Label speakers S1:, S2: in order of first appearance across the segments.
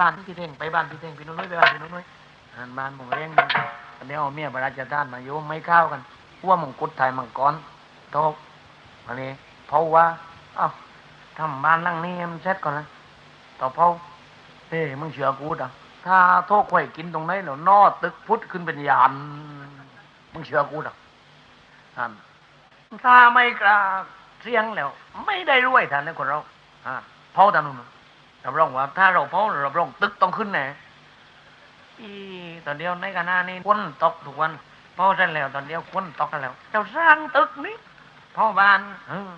S1: บ้านพี่เท่งไปบ้านพี่เท่งพี่นุ้ยไปบ้านพี่นุ้ยอ่านบ้านผมเลี้ยงมันอันนี้เอาเมียพระราชทานมาโยมไม่เข้ากันหัวมงกุฎไทยมังกรโตกอันนี้เพราะว่าเอ้าทำบ้านหลังนี้ให้มันเสร็จก่อนนะต่อเพราเฮ้ยมึงเชื่อกูด่ะถ้าโทษไข่กินตรงไหนเดี๋ยวนอตึกพุทธขึ้นเป็นยานมึงเชื่อกูด่ะอ่านถ้าไม่กล้าเสียงแล้ว ไม่ได้รวยท่านนะคนเราอ่าเผาะตานุน รับรองว่าถ้าเราเผารับรองตึกต้องขึ้นแน่อีตอนเดียวในขณะนี้คนตกทุกวันเผาเสร็จแล้วตอนเดียวคนตกกันแล้ว เจ้าสร้างตึกนี้เผาบ้านเออ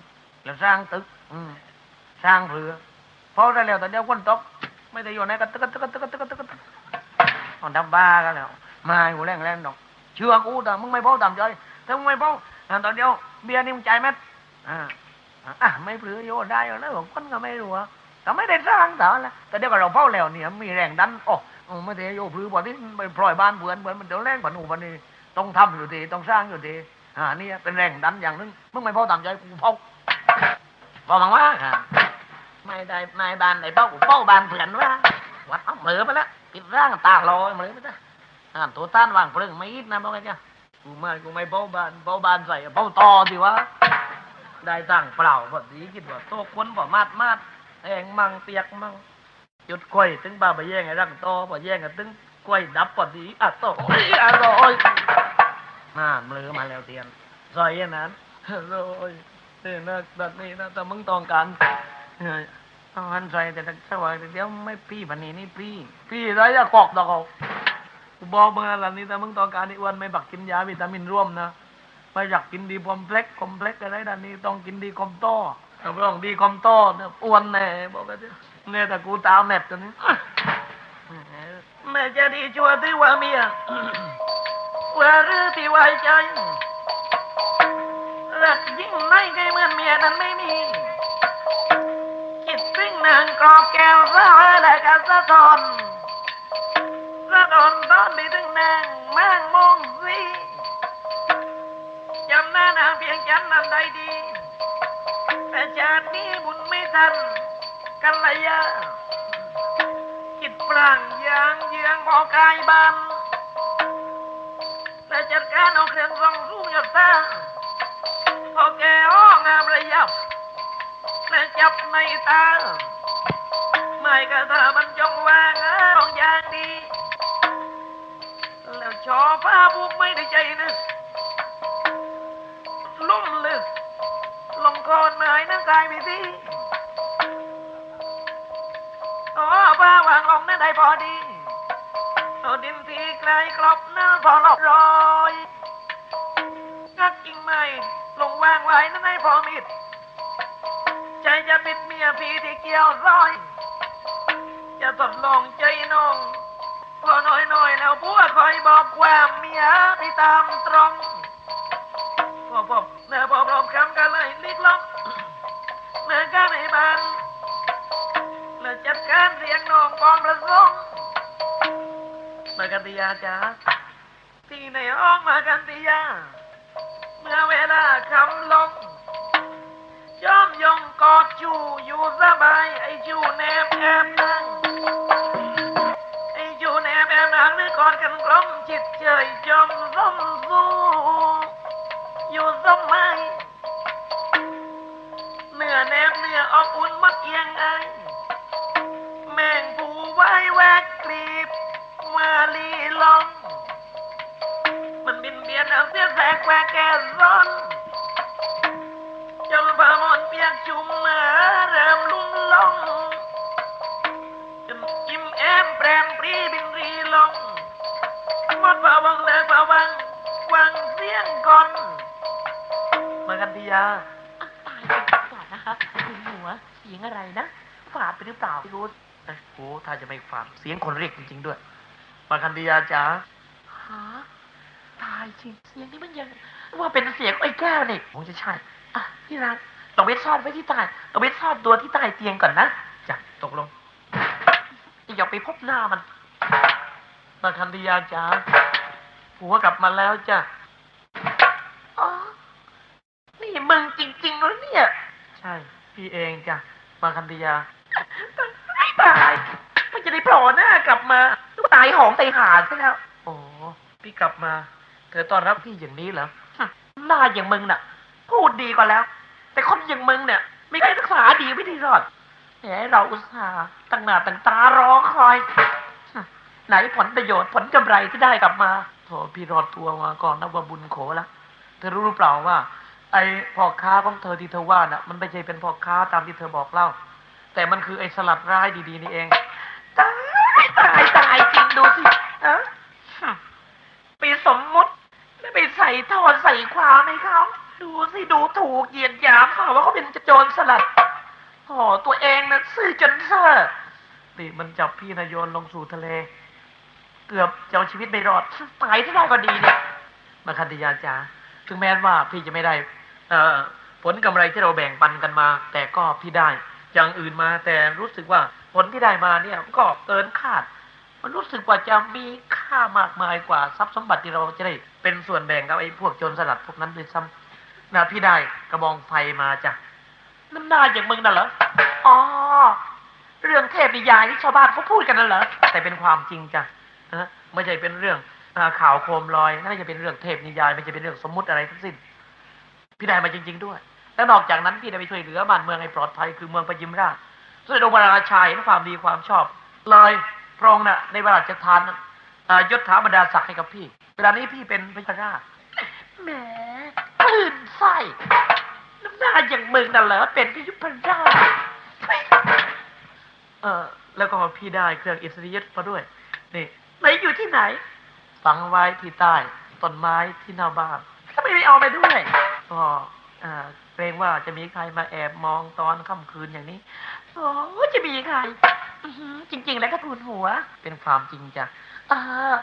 S1: แล้วสร้างตึกอืสร้างเรือเผาเสร็จแล้วตอนเดียวคนตก ไม่ได้อยู่ไหนกันตึกตึกตึกตึกตึกตึกตึกมันทำบ้ากันแล้วมาอยู่แรงแรงดอก เชื่อกูแต่มึงไม่เผาตามใจถ้ามึงไม่เผาอ่าตอนเดียวเบียร์นี่มึงใจไหมอ่าอะไม่เปลือโยได้หรอกนะผมคนก็ไม่รู้อะ แต่ไม่ได้สร้างแต่ละแต่เดี๋ยวก็เราเผาแล้วเนี่ยมีแรงดันโอ้ไม่ได้โยพลือบ่ที่ไปปล่อยบ้านเบือนเบือนมันเดี๋ยวแรงผันหูผันนี่ต้องทำอยู่ดีต้องสร้างอยู่ดีอ่านี่เป็นแรงดันอย่างนึงมึงไม่เผาตามใจกูเผาพอมังว่าอะไม่ได้นายบ้านไหนเผากูเผาบ้านเผื่อนว่าวัดเอาเหมือไปแล้วปิดร่างตาลอยเหมือไปจ้ะอ่าตัวต้านวางเพลิงไม่อิดนะบอกไงจ้ะกูไม่กูไม่เผาบ้านเผาบ้านใส่เผาตอสิวะได้ตั้งเปล่าพอดีคิดว่าโตควนบ่มาดมาด แองมังเปียกมังจุดกล้วยถึงบาไปแย่งไอ้รังโตบ่แย่งกันถึงกล้วยดับพอดีอะโตออร่อยน่ามือมาแล้วเตียนซอยอันนั้นอร่อยเออนะแบบนี้นะแต่มึงต้องการเอาหันใส่แต่ถ้าว่าเดี๋ยวไม่พี่ปันนี้นี่พี่ พี่ไรจะกอกดอกเอกูบอกมึงแล้วนี่แต่มึงต้องการอ้วนไม่บักกินยาวิตามินร่วมนะไม่อยากกินดีคอมเพล็กคอมเพล็กอะไรด้านนี้ต้องกินดีคอมโต รับรองดีคอมโต้เนี่ยอ้วนแน่บอกกันเนี่ยแต่กูตาแมปตัวนี้แม่จะดีชัวที่ว่าเมียว่าหรือที่ไว้ใจรักยิ่งในไงเหมือนเมียนั้นไม่มีคิดถึงนางกรอบแก้วสาวและกันสะทอนสะทอนตอนไปถึงนางแมงมงสีจำหน้านางเพียงฉันนั้นได้ดี แต่ชาตินี้บุญไม่ทันกันละยะคิดปรางยางเยืองพอกายบานและจัดการเอาเครื่องรองสูงหยดตาพอแกอ้องามระยับและจับในตาไม่กระเธอมันจงวางเอาอย่างดีแล้วชอผ้าผูกไม่ได้ใจนึกลุ่มลึก ลงคอนหมายน้ำกายไม่ดีโอ้ป้าวางลงนั่นได้พอดีโอ้ดินทีไกลกรอบหน้าพอหลบรอยงักกิ่งไม้ลงวางไว้นั่นให้พอมิด ใจจะปิดเมียพีที่เกี่ยวร้อย จะทดลองใจน้องพอน้อยน้อยแล้วผัวคอยบอกความเมียที่ตามตรงพอพบ เนื้อพอพบคำกันเลยลิกลับเนื้อกันในบ้านแล้วจัดการเสียงน้องกองประสงค์มากันติยาจ้าที่ในห้ องมากันติยาเมื่อเวลาคำลงยอมยงกอดจูอยู่สบายไอ้จูแนบแอบนั่งไอ้จูแนบแอบนั่อกอดกันกลมจิตเฉยจอมสมสู้อยู่สมัยเนื้อแนบเนื้อออกอุ่นมักเอียงอา รือเปล่าพี่รู้เอ้ยโอ้ถ้าจะไม่ฟังเสียงคนเรียกจริง ๆ ด้วย มากันทียาจ๋า
S2: ฮะตายจริงเสียงนี้มันยังว่าเป็นเสียงไอ้แก้วนี่
S1: คงจะใช่
S2: อะที่รักต้องเวทซ่อนไว้ที่ใต้ต้องเวทซ่อนตัวที่ใต้เตียงก่อนนะ
S1: จ้ะตกลง
S2: อย่าไปพบหน้ามัน
S1: มาคันธียาจ๋าผัวกลับมาแล้วจ้ะ
S2: อ๋อนี่มึงจริงๆแล้วเนี่ย
S1: ใช่ พี่เองจ้ะมาคันธียา
S2: ไม่ตายมันจะได้โผล่หน้ากลับมาตายหองตายหาซะแล้ว
S1: โอ้พี่กลับมา เธอต้อนรับพี่อย่างนี้เหรอ
S2: หน้าอย่างมึงน่ะ พูดดีกว่าแล้ว แต่คนอย่างมึงเนี่ยไม่ได้รักษาดีไม่ได้รอดแหมเราอุตส่าห์ตั้งหน้าตั้งตารอคอย ไหนผลประโยชน์ผลกำไรที่ได้กลับมา
S1: โถพี่รอดตัวมาก่อนนับว่าบุญโขละเธอรู้หรือเปล่าว่า ไอ้พ่อค้าของเธอที่เธอว่าน่ะ มันไม่ใช่เป็นพ่อค้าตามที่เธอบอกเล่า แต่มันคือไอ้สลัดร้ายดีๆนี่เอง
S2: ตายตายตายจริงดูสิเอะไปสมมุติแล้วไปใส่ทอดใส่ความให้เขาดูสิดูถูกเหยียดหยามเขาว่าเขาเป็นโจรสลัดโอ้ตัวเองนะซื่อจนเซ่อ
S1: นี่มันจับพี่นายโยนลงสู่ทะเล เกือบจะเอาชีวิตไม่รอด
S2: ตายที่ได้ก็ดีเนี่ย
S1: มาคันธยาจ๋าถึงแม้ว่าพี่จะไม่ได้ เอ่อผลกำไรที่เราแบ่งปันกันมา แต่ก็พี่ได้ อย่างอื่นมา แต่รู้สึกว่าผลที่ได้มาเนี่ยก็เกินคาด มันรู้สึกว่าจะมีค่ามากมายกว่าทรัพย์สมบัติที่เราจะได้เป็นส่วนแบ่งกับไอ้พวกโจรสลัดพวกนั้นด้วยซ้ำนะพี่ได้กระบองไฟมาจ้ะ
S2: น้ำหน้าอย่างมึงน่ะเหรออ๋อเรื่องเทพนิยายที่ชาวบ้านเขาพูดกันน่ะเหรอ
S1: แต่เป็นความจริงจ้ะนะไม่ใช่เป็นเรื่องข่าวโคมลอยไม่ใช่เป็นเรื่องเทพนิยายไม่ใช่เป็นเรื่องสมมุติอะไรทั้งสิ้นพี่ได้มาจริง ๆด้วย แล้วนอกจากนั้นพี่ได้ไปช่วยเหลือบ้านเมืองให้ปลอดภัยคือเมืองปยิมราชสมเด็จองค์พระราชาเห็นความดีความชอบ เลยพระองค์น่ะในพระราชทานอ่ายศถาบรรดาศักดิ์ให้กับพี่ เวลานี้พี่เป็นพระราช
S2: แหมคลื่นไส้น้ำหน้าอย่างมึงน่ะเหรอเป็นพิยุพราช
S1: เออแล้วก็พี่ได้เครื่องอิสริยศมาด้วยนี่
S2: ไหนอยู่ที่ไหน
S1: ฝังไว้ที่ใต้ต้นไม้ที่หน้าบ้าน
S2: ทำไมไม่เอาไปด้วย
S1: ก็อ่า เกรงว่าจะมีใครมาแอบมองตอนค่ำคืนอย่างนี้
S2: โอ้จะมีใครอื้อหือจริง ๆ แล้วก็ทูลหัว
S1: เป็นความจริงจ้ะ
S2: เออ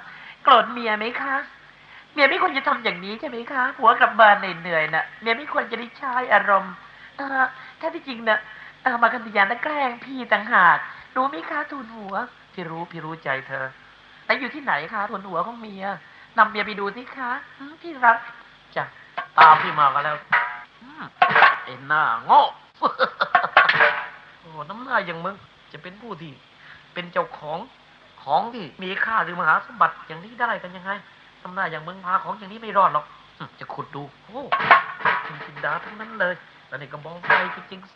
S2: โกรธเมียไหมคะ เมียไม่ควรจะทำอย่างนี้ใช่ไหมคะผัวกลับบ้านเหนื่อยๆน่ะเมียไม่ควรจะได้ใช้อารมณ์เออถ้าที่จริงน่ะเออมากันติยานะแกล้งพี่ต่างหากรู้ไหมคะทูลหัว
S1: พี่รู้พี่รู้ใจเธอ
S2: แล้วอยู่ที่ไหนคะทูลหัวของเมียนำเมียไปดูสิคะหืมที่รัก
S1: จ้ะตามพี่มาก็แล้วอืม ไอ้หน้าโง่โอ้น้ำหน้าอย่างมึง จะเป็นผู้ที่ เป็นเจ้าของของที่มีค่าหรือมหาสมบัติอย่างนี้ได้กันยังไงน้ำหน้าอย่างมึงพาของอย่างนี้ไม่รอดหรอกอืมจะขุดดู โอ้คุณจินดาทั้งนั้นเลยแล้วนี่ก็มองไปจริงๆสิ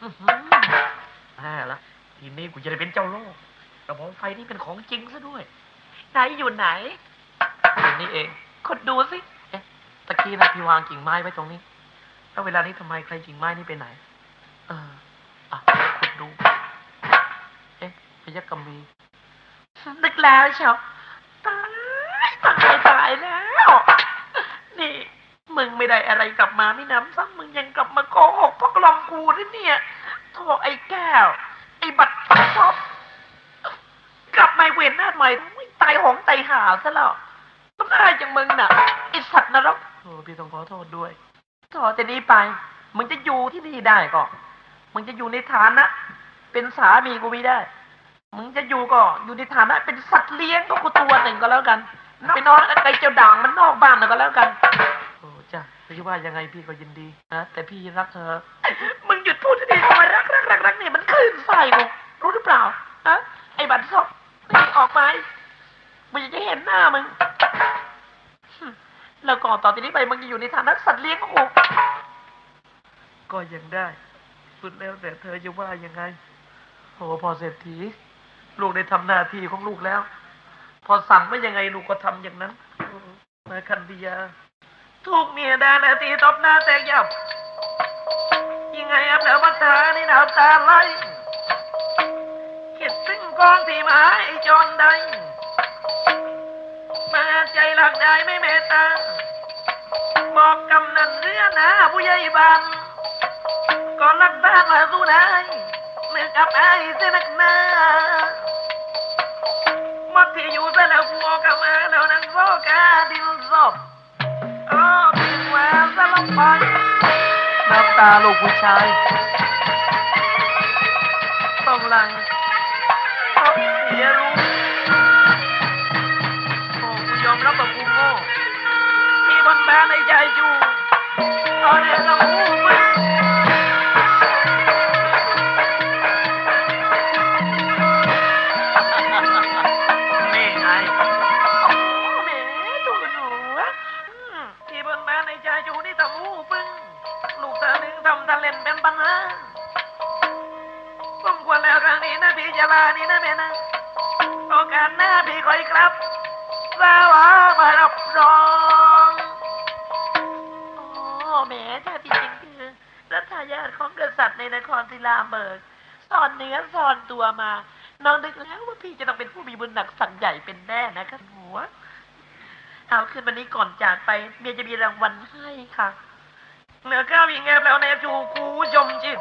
S1: อื้อหือแย่ละทีนี้กูจะได้เป็นเจ้าโลกกระบองไฟนี่เป็นของจริงซะด้วย
S2: ไหนอยู่ไหน
S1: อย่างนี้เอง
S2: คนดูสิ
S1: เอ๊ะ ตะกี้นะพี่วางกิ่งไม้ไว้ตรงนี้ แล้วเวลานี้ทำไมใครกิ่งไม้นี่ไปไหน เออ อะขุดดู เอ๊ะพยักกำมี
S2: นึกแล้วเชียวตายตายตายแล้ว นี่ มึงไม่ได้อะไรกลับมาไม่น้ำซ้ำมึงยังกลับมาโกหกพวกลอมกูด้วยเนี่ยโธ่ไอ้แก้ว ไอ้บัตรซบกลับมาเวียนหน้าใหม่ตายหงตายหาซะแล้วต้องได้จังมึงน่ะไอ้สัตว์นรก
S1: โอ้พี่ต้องขอโทษด้วย
S2: ต่อจากนี้ไป มึงจะอยู่ที่นี่ได้ก็ มึงจะอยู่ในฐานะ เป็นสามีกูไม่ได้ มึงจะอยู่ก็อยู่ในฐานะ เป็นสัตว์เลี้ยงก็กูตัวหนึ่งก็แล้วกันไปนอนไอ้เจ้าด่างมันนอกบ้านน่ะก็แล้วกัน
S1: โอ้จ้ะพี่ว่ายังไงพี่ก็ยินดีนะแต่พี่รักเธอ
S2: มึงหยุดพูดทีคำว่ารักรักรักรักเนี่ยมันคลื่นไส้กูรู้หรือเปล่าฮะไอ้บัตรซบนี่ออกมามึงจะเห็นหน้ามึงหึ แล้วก่อนต่อจากนี้ไปมึงจะอยู่ในฐานะสัตว์เลี้ยงของกู
S1: ก็ยังได้ สุดแล้วแต่เธอจะว่ายังไงโอ้พอเศรษฐี ลูกได้ทำหน้าที่ของลูกแล้ว พอสั่งไม่ยังไงลูกก็ทำอย่างนั้นมาคันธยา
S2: ถูกเมียด่านาทีตบหน้าแตกยับยังไงอับแล้วบัตาในหนาวตาไหลคิดถึงกองที่หมาไอจอนใดมาใจหลักได้ไม่เมตตา บอกกำนันเรือหนาผู้ใหญ่บ้านก่อนรักบ้านมาสู้ได้นึกอับอายเสียนักหนามักที่อยู่ซะแล้วฟัวกับมาแล้วนั่งโซกาดินศพโอ้พิงแหวนสลับไป
S1: น้ำตาลูกผู้ชาย
S2: ต้องหลังเพราะเสียรู้โอ้กูยอมรับว่ากูโง่ સંભાને જાયજો અરે રમું Now I'm up, up, up. แม่ถ้าพี่คอยครับสาวามารับรองโอ้แหม่ถ้าจริงๆคือรัฐายาของกษัตริย์ในนครศิลาเบิกซ่อนเนื้อซ่อนตัวมา น้องนึกแล้วว่าพี่จะต้องเป็นผู้มีบุญหนักสั่งใหญ่เป็นแน่นะคะหัวเอาคืนวันนี้ก่อนจากไป เมียจะมีรางวัลให้ค่ะ เหนือข้าวอีกแงบแล้วแนจูคูชมจิต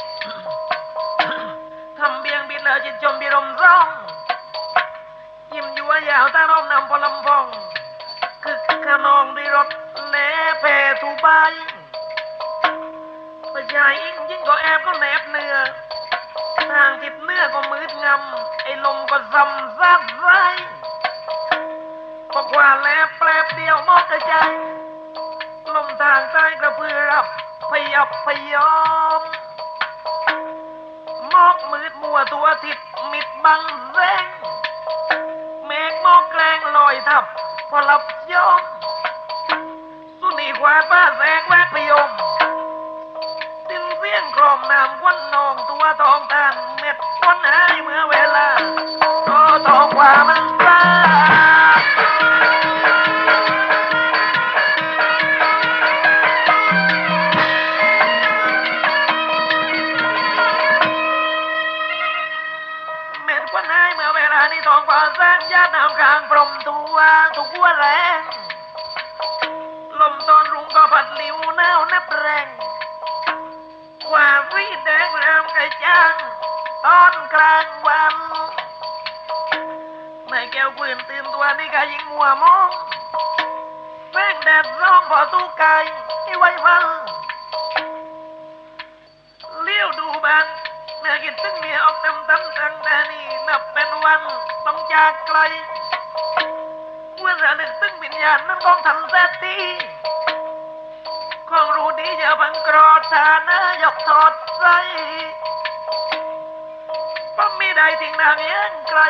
S2: ทำเบียงบิดเลอจิตชมบิรมร่อง ยิ้มยัวยาวตาน้อมนำพลำพอง คือขนองด้วยรถแหนเพทุใบ ประชายอิงยิ่งก็แอบก็แนบเนื้อทางทิศเนื้อก็มืดงำไอ้ลมก็ซ้ำซัดไรบอกว่าแลบแปลบเดียวมอกกระจายลมทางใต้กระเพือรับพยับพยอม มอกมืดมัวตัวทิศมิดบังแรงเมฆมอกแกลงลอยทับพอหลับยอม สุนีควาป้าแสงแวกพยม ยงกรอมน้ำควันนองตัวทองตานเม็ดควันหายเมื่อเวลาก็ทองกว่ามันซ่าเม็ดควันหายเมื่อเวลานี้ทองกว่าแสงญาติน้ำกลางพรมตัวทุกหัวแรง ลมตอนรุงก็พัดลิวหนาวนับแรง ว่าสีแดงรามกระจ่างตอนกลางวันแม่แก้วกลืนตื่นตัวนี่ก็ยิงหัวมองแป้งแดดร้องพอตู้ไก่ที่ไว้ฟังเลี้ยวดูบ้านเมื่อคิดถึงเมียออกตำตำตังแต่นี่นับเป็นวันต้องจากไกลเมื่อระลึกถึงวิญญาณนั้นของทันแซตี คงรู้ดีอย่าบังกรอดฐานะยกทอดใส่ป้อมไม่ได้ทิ้งนางยังไกล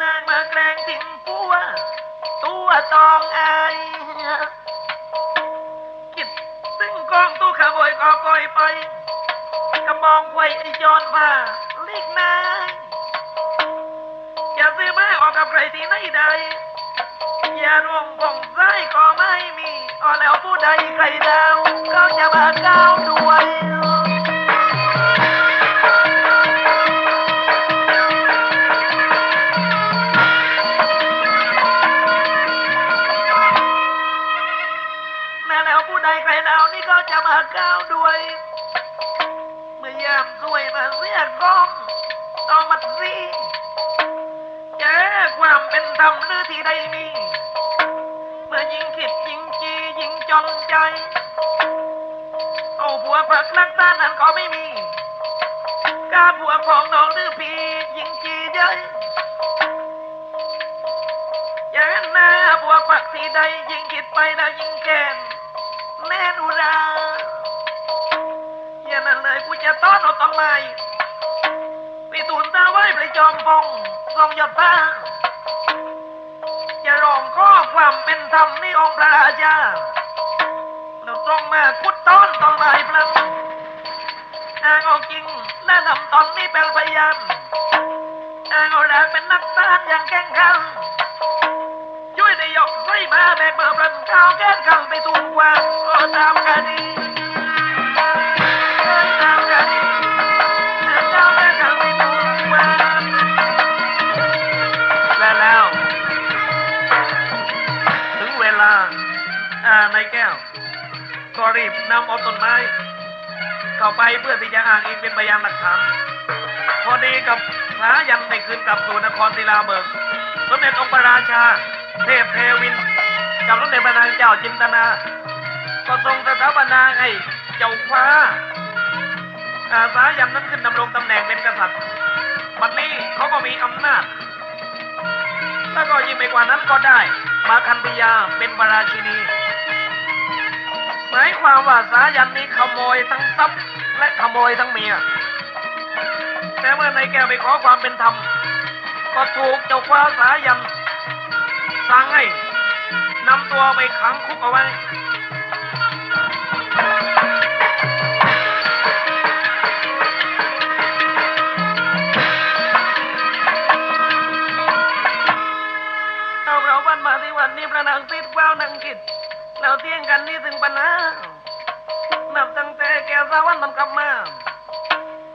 S2: นางมาแกล้งทิ้งปัว ตัวตองไอคิดซึ่งกองตู้ขบวยก็ก่อยไปกระบองไว้ย้อนผ้าลีกนางอย่าซื้อไม้ออกกับใครที่ไหนใด อย่าร่วงผ่องไส้ก็ไม่มีอ๋อแล้วผู้ใดใครดาวก็จะมาก้าวด้วยแม่แล้วผู้ใดใครดาวนี่ก็จะมาก้าวด้วย เมื่อยามสวยมาเสียกล้องต้องมัดซีแก้ความเป็นธรรมหรือที่ใดมี ยิงใจ เอาผัวผักลักตานั้นก็ไม่มีกาผัวของน้องหรือพี่ยิงจีเย้ยอย่างนั้นนะผัวผักที่ใดยิงคิดไปแล้วยิงแกนแน่นุราอย่างนั้นเลยกูจะต้อนเอาต้นไม้ไปตูนตาไว้ไปจอมพงทรงยศผ้าจะร้องข้อความเป็นธรรมนี่องค์พระราชา เรงมาคุดต้อนตอนไหนพลังอ้างเอาจริงและนำตอนนี้เป็นพยานอ้างเอาแรงเป็นนักต้านอย่างแข่งขันช่วยได้ยกไส้มาแบกมาพลันข้าวแก้นขังไปตูนกวันก็ตามคดี รีบนำเอาต้นไม้ เข้าไปเพื่อที่จะอ้างอิงเป็นพยานหลักฐานพอดีกับสายันได้คืนกลับสู่นครศิลาเบิกสมเด็จองค์พระราชา เทพเทวิน กับสมเด็จพระนางเจ้าจินตนา ก็ทรงสถาปนาให้เจ้าฟ้าอาสายันนั้นขึ้นดำรงตำแหน่งเป็นกษัตริย์บัดนี้เขาก็มีอำนาจ แล้วก็ยิ่งไปกว่านั้นก็ได้ มาคันธยาเป็นพระราชินี มายความว่าสายันนี้ขโมยทั้งทรัพย์และขโมยทั้งเมีย แต่เมื่อนายแกไปขอความเป็นธรรม ก็ถูกเจ้าฟ้าสายันสั่งให้นำตัวไปขังคุกเอาไว้เราเราบ้านมาที่วันนี้พระนางสิ เราเที่ยงกันนี่ถึงปัญหานับตั้งแต่แกสาวันมันกลับมา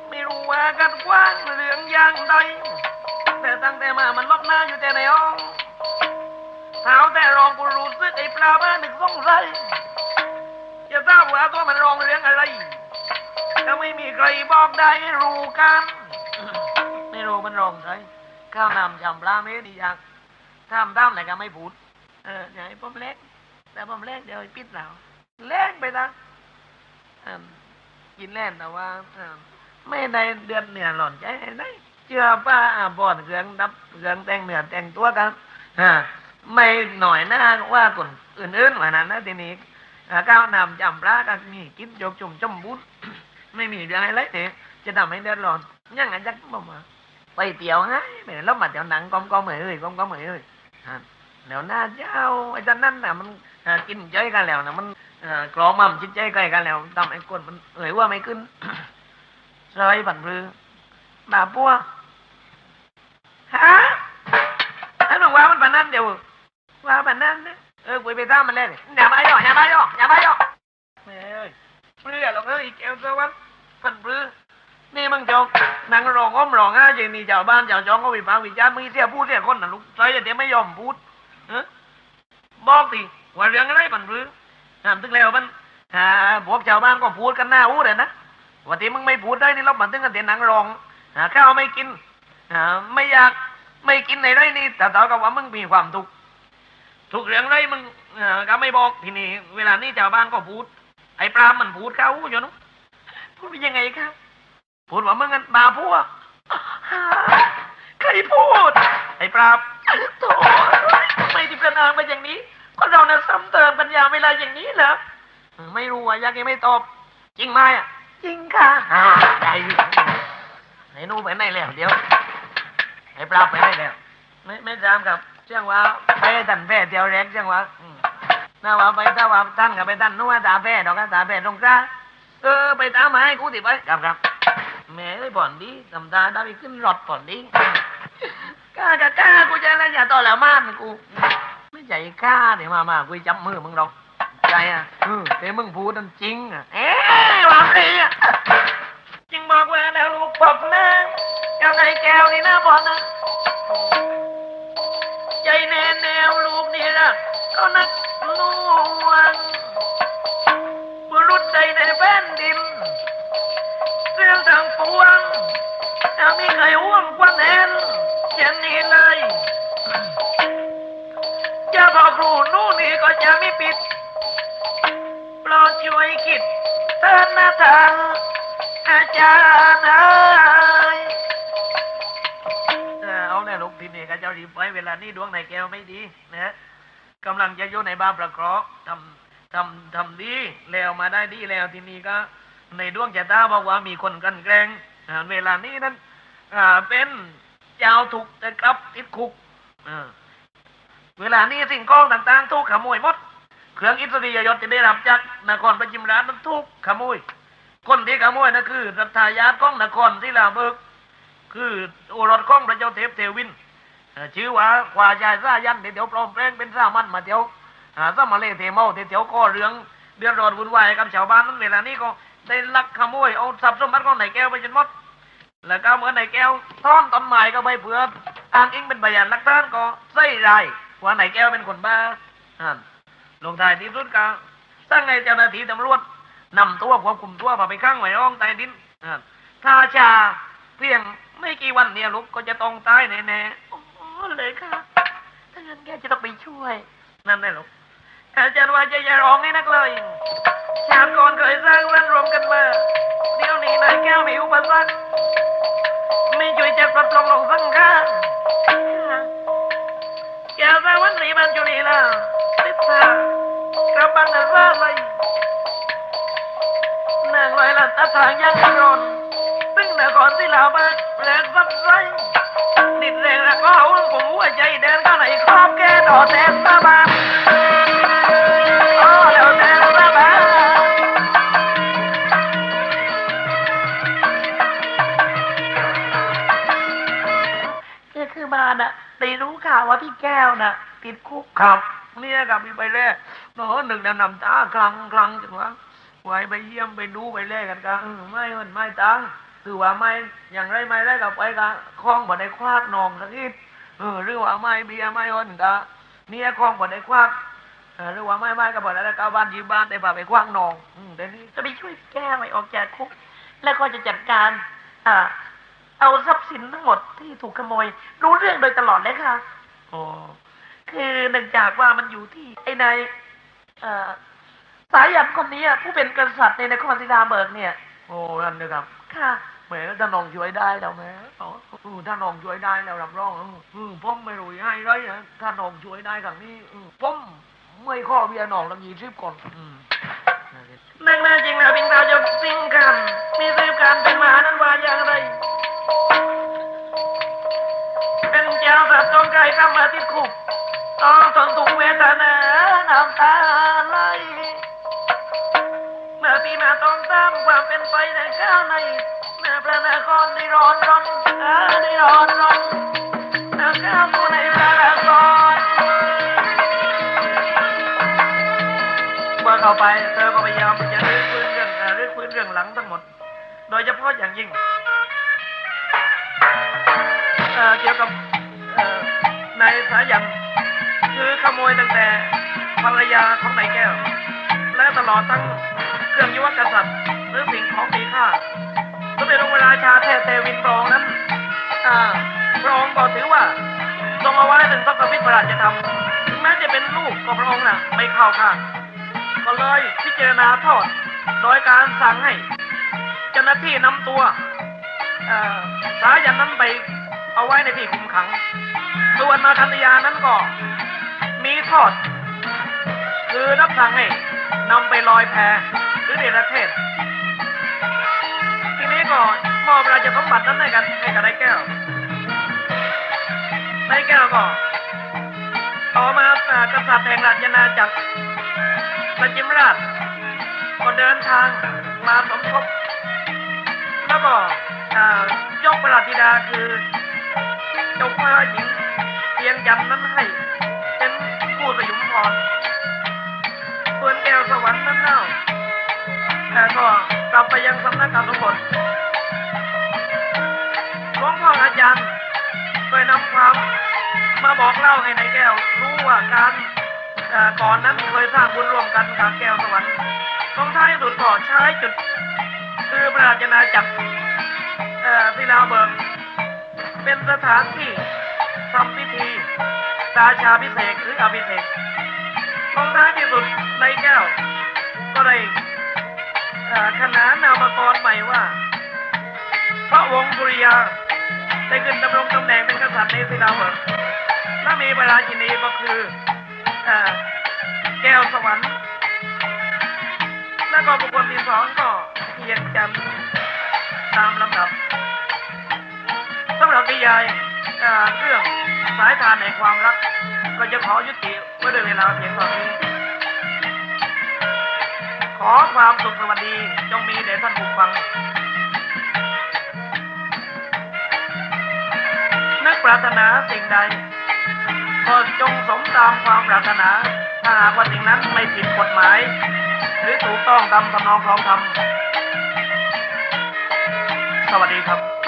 S2: ไม่รู้ว่ากันกว้างเรื่องยางใดแต่ตั้งแต่มามันลบหน้าอยู่แต่ในห้องเท้าแต่รองกูรู้สึกไอ้ปลาบ้าหนึ่งสงสัยจะทราบว่าตัวมันรองเรื่องอะไรถ้าไม่มีใครบอกได้ให้รู้กัน ไม่รู้มันรองใครข้าวนำจำปลาเมดีอยากทำตามไหนก็ไม่พูด เอออย่าให้ผมเล็ก แต่ผมเล็กเดี๋ยวปิดเราเล่นไปนะกินเล่นแต่ว่าไม่ได้เดือนเหนือหล่อนใจได้เชื่อป้าอาบอนเรื่องดับเรื่องแต่งเหนือแต่งตัวกันฮะไม่หน่อยหน้าว่าคนอื่นๆเหมือนนั้นนะทีนี้ก้าวนำจำปลากันมีกินโยกจุ่มจมบุญไม่มีเรื่องอะไรเนี่ยจะทำให้เดือดร้อนยังไงจักบอกมาไปเตียวให้เหมือนแล้วมาเตี๋ยวหนังกอมกอมเหมือนเอ้ยกอมกอมเหมือนเอ้ยฮะ แล้วหน้าเจ้าไอ้ตอนนั้นน่ะ มันกินใจกันแล้วนะมันกรอมั่มชิดใจใกล้กันแล้วทำไอ้คนมันเอ่ยว่าไม่ขึ้นซอยบันพือมาปัวฮะถ้าหนูว่ามันปานนั้นเดี๋ยวว่าปานนั้นนะเออคุยไปตามมันเลยอย่ามาย่ออย่ามาย่ออย่ามาย่อเอ้ยเปลือหรอกเอ้ยแก้วสวัสดิ์ปันปลือนี่มึงจกนังรองอ้อมรองอ้าเจนี่เจ้าบ้านเจ้าจองก็วิพากษ์วิจารณ์มึงเสียพูดเสียคนน่ะลูกซอยเดี๋ยวไม่ยอมพูด บอกสิว่าเรื่องอะไรมันรือถามถึงแล้วมันหาพวกชาวบ้านก็พูดกันหน้าอู้เลยนะว่าที่มึงไม่พูดได้นี่เราบันทึกกันเตียนหนังรองหาข้าวไม่กินหาไม่อยากไม่กินในไรนี่แต่ต่อกับว่ามึงมีความทุกข์ทุกเรื่องไรมึงเอ่อก็ไม่บอกทีนี้เวลานี้ชาวบ้านก็พูด ไอ้ปลามันพูดเข้าอยู่นุพูดเป็นยังไงครับพูดว่ามึงกันบาพัวใครพูด ไอ้ปรา โถ่ทำไมที่กันอ่านมาอย่างนี้คนเราเนี่ยซ้ำเติมปัญญาเวลาอย่างนี้เหรอเออไม่รู้อะยังไม่ตอบจริงไหมอะจริงค่ะอ่าได้อยู่ไอ้หนูไปไหนแล้วเดี๋ยวไอ้ปราบไปไหนแล้วไม่ไม่ตามครับเชื่องว่าไปตันแพร่เที่ยวแรกเชื่องว่าอืมน่าว่าไปถ้าว่าท่านกับไปท่านนู้นตาแพร่ดอกกันตาแพร่ตรงกลางเออไปตามมาให้กูติไปครับครับแม่เอ้ยบ่อนดีทำตาได้ไปขึ้นรถบ่อนดี กล้ากะกล้ากูจะอะไรอย่าต่อแล้วมากกู ไม่ใจกล้าเดี๋ยวมามากูจับมือมึงหรอกใจอะเออแต่มึงพูดนั่นจริงอะเอ๊ะวางดีอะจริงบอกว่าแล้วลูกผมนะเจ้าไก่แก้วนี่นะบอลนะใจแน่แนวลูกนี่นะก็นักลวงบุรุษใจในแผ่นดิน รูนู่นนี่ก็จะไม่ปิดโปรดช่วยคิดเถิดนะทางอาจารย์เอ้ยเอาแน่ลูกทีนี้ก็จะรีบไว้เวลานี้ดวงในแก้วไม่ดีนะกำลังจะโยนในบ้านประเคราะห์ทำทำทำดีแล้วมาได้ดีแล้วทีนี้ก็ในดวงชะตาบอกว่ามีคนกันแกล้งเวลานี้นั้นเป็นเจ้าถูกแต่กลับติดคุกอ่า เวลานี้สิ่งของต่าง ๆ ถูกขโมยหมด เครื่องอิสริยยศจะได้รับจากนครประจิมราชนั้นถูกขโมย คนที่ขโมยนั่นคือรัฐายาตของนครที่ลาเบิก คือโอรสของพระเจ้าเทพเทวินชื่อว่าควาชายซายันเดี๋ยวปลอมแปลงเป็นสามันมาเดี๋ยวหามาเลเทเมาเดี๋ยวก็เรื่องเดือดร้อนวุ่นวายกับชาวบ้านนั้นเวลานี้ก็ได้ลักขโมยเอาทรัพย์สมบัติของนายแก้วไปจนหมด แล้วก็เหมือนนายแก้วท่อนต้นไม้ก็ไปเพื่ออ้างอิงเป็นพยานหลักฐานก็ใส่ไราย ว่านายแก้วเป็นคนบ้าลงท้ายที่สุดก็ตั้งให้เจ้าหน้าที่ตำรวจนำตัวควบคุมตัวมาไปข้างไว้ห้องใต้ดินอ่าถ้าชาเพียงไม่กี่วันเนี่ยลูกก็จะต้องตายแน่ๆอ๋อเลยค่ะถ้างั้นแกจะต้องไปช่วย นั่นแน่ลูกอาจารย์ว่าจะอย่าร้องให้นักเลยชาติก่อนเคยสร้างรื่องรวมกันมา เดี๋ยวนี้นายแก้วมีอุปสรรคไม่ช่วยจัดประตรงลงสังฆาแก้ วันนี้มันจุลีละติดตากระบังนะซาเลยนางลอยละตาทางยังรนซึ่งนครที่ลาวบ้านแรงซับไส้ดิดแรงแล้วก็เอาผมหัวใจแดนข้างในครอบแกดอแทนตาบานอ๋อแล้วแทนตาบานก็คือมาน่ะได้รู้ข่าวว่าพี่แก้วน่ะ ติดคุกครับเนี่ยกับมีไปแล่เนาะหนึ่งแนวนำตาคลังคลังจังวะไว้ไปเยี่ยมไปดูไปแล่กันกันไม่มันไม่ตังคือว่าไม่อย่างไรไม่ได้กับไปกะคล้องบ่ได้ควักนองสักทีเออหรือว่าไม่เบียไม่อ้นกะเนี่ยคล้องบ่ได้ควักเออหรือว่าไม่ไม่ก็บ่ได้ก้าวบ้านยืมบ้านแต่พาไปควักนองอืมแต่นี่จะไปช่วยแก้ไม่ออกจากคุกแล้วก็จะจัดการอ่าเอาทรัพย์สินทั้งหมดที่ถูกขโมย รู้เรื่องโดยตลอดเลยค่ะโอ้ คือเนื่องจากว่ามันอยู่ที่ไอ้นายเอ่อสายันคนนี้อะผู้เป็นกษัตริย์ในนครศิลาเบิกเนี่ย โอ้นั่นนะครับ ค่ะแหมถ้าน้องช่วยได้แล้วแหม่อ๋ออือถ้าน้องช่วยได้แล้วรับรองอืออือผมไม่รู้ให้ไรนะถ้าน้องช่วยได้ครั้งนี้อือผมไม่ข้อเบียร์น้องตั้งยี่สิบก่อนอืมนั่นแน่จริงแล้วพิงดาวจะสิ่งกัน มีสืบการเป็นมานั้นว่าอย่างไร เป็นเจ้าสัตว์จงใจทำมาติดคุกต้อง ทนทุกเวทนาน้ำตาไหลเมื่อปีมาต้องตามความเป็นไปในข้าวในเมื่อพระนครได้ร้อนร้อนออได้ร้อนร้อนเมื่อข้าวผู้ในพระนครเมื่อเข้าไปเธอก็พยายามจะรื้อฟื้นเรื่องรื้อฟื้นเรื่องหลังทั้งหมด โดยเฉพาะอย่างยิ่งเกี่ยวกับนายสายัน คือขโมยตั้งแต่ภรรยาของนายแก้ว และตลอดทั้งเครื่องยุวกษัตริย์หรือสิ่งของมีค่าสมเด็จพระราชาเทพเทวินพระองค์นั้นพระองค์ก็ถือว่าทรงเอาไว้เป็นทรัพย์สินพระราชธรรมถึงแม้จะเป็นลูกของพระองค์น่ะ ไม่เข้าข้างก็เลยพิจารณาโทษโดยการสั่งให้เจ้าหน้าที่นำตัวสายันนั้นไปเอาไว้ในที่คุมขัง ส่วนมาคันยานั้นก็ มีโทษคือรับสั่งให้นำไปลอยแพหรือเดรเทศ ทีนี้ก็มอบราชสมบัตินั้นให้กันให้กับนายแก้ว นายแก้วก็ต่อมาอ่ากษัตริย์แห่งราชอาจักรพระจิมราช ก็เดินทางมาสมทบ แล้วก็ยกพระราชธิดาคือเจ้าฟ้าหญิงเพียงยันนั้นให้ สยุมพรส่วนแก้วสวรรค์นั้นเล่าแต่ก็กลับไปยังสำนักการสมบทหลวงพ่ออาจารย์เคยนำความมาบอกเล่าให้นายแก้วรู้ว่าการก่อนนั้นเคยสร้างบุญร่วมกันกับแก้วสวรรค์ต้องท้ายสุดก็ใช้จุด คือพระราชนาจักรศิลาเบิกเป็นสถานที่ทำพิธีราชาพิเศษหรืออภิเษก ต้องท้ายที่สุดในแก้ว ก็ได้เอ่อขนานนามกรใหม่ว่า พระวงศ์สุริยา ได้ขึ้นดำรงตำแหน่งเป็นกษัตริย์ในศิลาเบิกและมีพระราชินีก็คือแก้วสวรรค์ แล้วก็บุคคลที่สองก็เพียงจันทร์ตามลำดับสำหรับนิยายอ่เรื่องสายทานแห่งความรัก ก็จะขอยุติ ไว้ด้วยเวลาเพียงเท่านี้ ขอความสุขสวัสดีจงมีแด่ท่านผู้ฟัง นึกปรารถนาสิ่งใดก็จงสมตามความปรารถนา ถ้าหากว่าสิ่งนั้นไม่ผิดกฎหมาย หรือถูกต้องตามทำนองครองธรรมสวัสดีครับ